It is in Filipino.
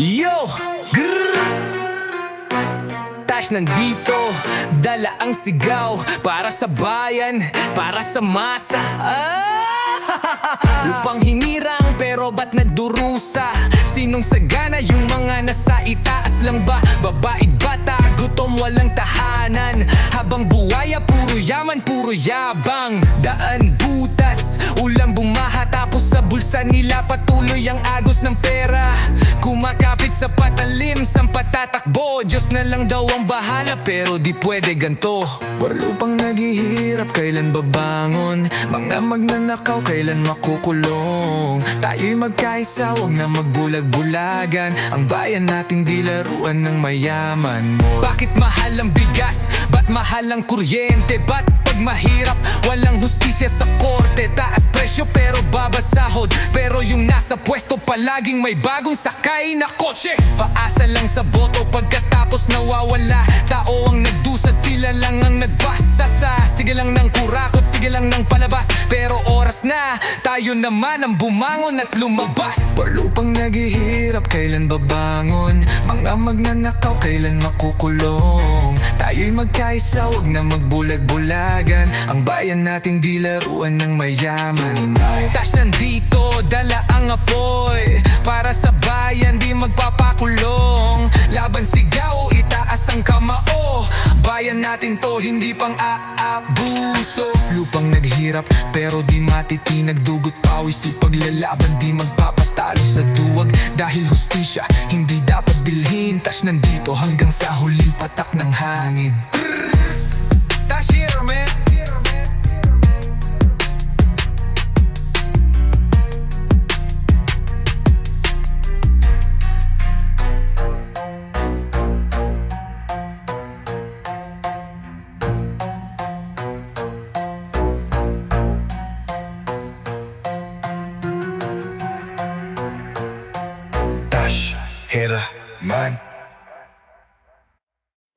Yo! Grrr! Tash nandito, dala ang sigaw Para sa bayan, para sa masa ah! Lupang hinirang pero ba't nagdurusa? Sinong sagana yung mga nasa itaas lang ba? Babaid bata, gutom walang tahanan Habang buwaya, puro yaman, puro yabang Daan butas, ulang bumaha Tapos sa bulsa nila patuloy ang agos ng pera Kumakapit sa patalim, sang patatakbo Diyos na lang daw ang bahala pero di pwede ganto Warlo pang naghihirap, kailan babangon? Mga magnanakaw, kailan makukulong? Tayo'y magkaisa, wag na magbulag-bulagan Ang bayan natin di laruan ng mayaman mo Bakit mahal ang bigas? Ba't mahal ang kuryente? Ba't pag mahirap, walang hustisya sa korte Taas presyo pero babasahod Pero yung nasa pwesto palaging may bagong sakay na kotse. Paasa lang sa boto pagkatapos nawawala. Tao ang nagdusa, sila lang ang nagbasa sa. Sige lang ng kurakot, sige lang ng palabas Pero na, tayo naman ang bumangon at lumabas. Palupang naghihirap, kailan babangon? Mga magnanakaw, kailan makukulong? Tayo'y magkaisa, wag na magbulag-bulagan. Ang bayan natin di laruan ng mayaman. Tash nandito, dala ang apoy. Para sa bayan, di magpapakulong. Laban sigaw, natin to, hindi pang aabuso. Lupang naghirap, pero di matitinag. Dugot pawis, ipaglalaban, di magpapatalo sa duwag. Dahil hustisya, hindi dapat bilhin. Tash nandito hanggang sa huling patak ng hangin. Tash here, man Tash, Hera, Man